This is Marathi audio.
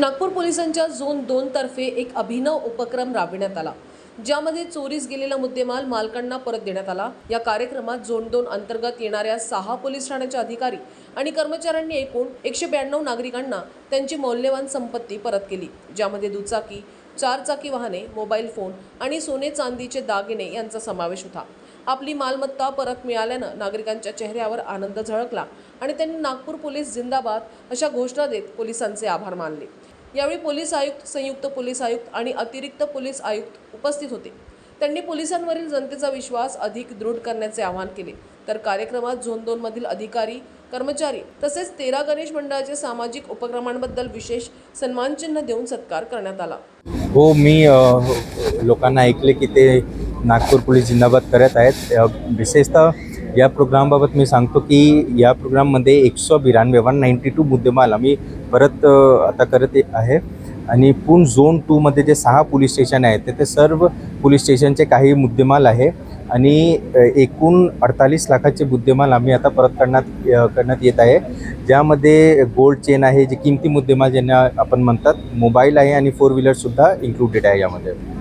नागपूर पोलिसांच्या झोन दोन तर्फे एक अभिनव उपक्रम राबविण्यात आला ज्यामध्ये चोरीस गेलेला मुद्देमाल मालकांना परत देण्यात आला. या कार्यक्रमात झोन दोन अंतर्गत येणाऱ्या सहा पोलीस ठाण्याचे अधिकारी आणि कर्मचाऱ्यांनी एकूण एकशे ब्याण्णव नागरिकांना त्यांची मौल्यवान संपत्ती परत केली ज्यामध्ये दुचाकी चारचाकी वाहने मोबाईल फोन आणि सोने चांदीचे दागिने यांचा समावेश होता. आपली मालमत्ता परत मिळाल्यानं नागरिकांच्या चेहऱ्यावर आनंद झळकला आणि त्यांनी नागपूर पोलीस जिंदाबाद अशा घोषणा देत पोलिसांचे आभार मानले. यावेळी पोलीस आयुक्त संयुक्त पोलीस आयुक्त आणि अतिरिक्त पोलीस आयुक्त उपस्थित होते. त्यांनी पोलिसांवरील जनतेचा विश्वास अधिक दृढ करण्याचे आवाहन केले. तर कार्यक्रमात झोन दोन मधील अधिकारी कर्मचारी तसेच तेरा गणेश मंडळाचे सामाजिक उपक्रमांबद्दल विशेष सन्मानचिन्ह देऊन सत्कार करण्यात आला. हो मी हो, लोकांना ऐकले की ते नागपूर पोलीस जिंदाबाद करत आहेत. विशेषतः या प्रोग्रामबाबत मी सांगतो की या प्रोग्राममध्ये एकशे बिरानवे वन नाईंटी टू मुद्देमाल आम्ही परत आता करत आहे. आणि पूर्ण झोन टूमध्ये जे सहा पोलीस स्टेशन आहेत ते- ते सर्व पोलीस स्टेशनचे काही मुद्देमाल आहे. आणि एकूण अडतालीस लाखाचे मुद्देमाल आम्ही आता परत करण्यात करण्यात येत आहे. ज्यामध्ये गोल्ड चेन आहे जे किमती मुद्देमाल ज्यांना आपण म्हणतात मोबाईल आहे आणि फोर व्हीलरसुद्धा इन्क्लुडेड आहे यामध्ये.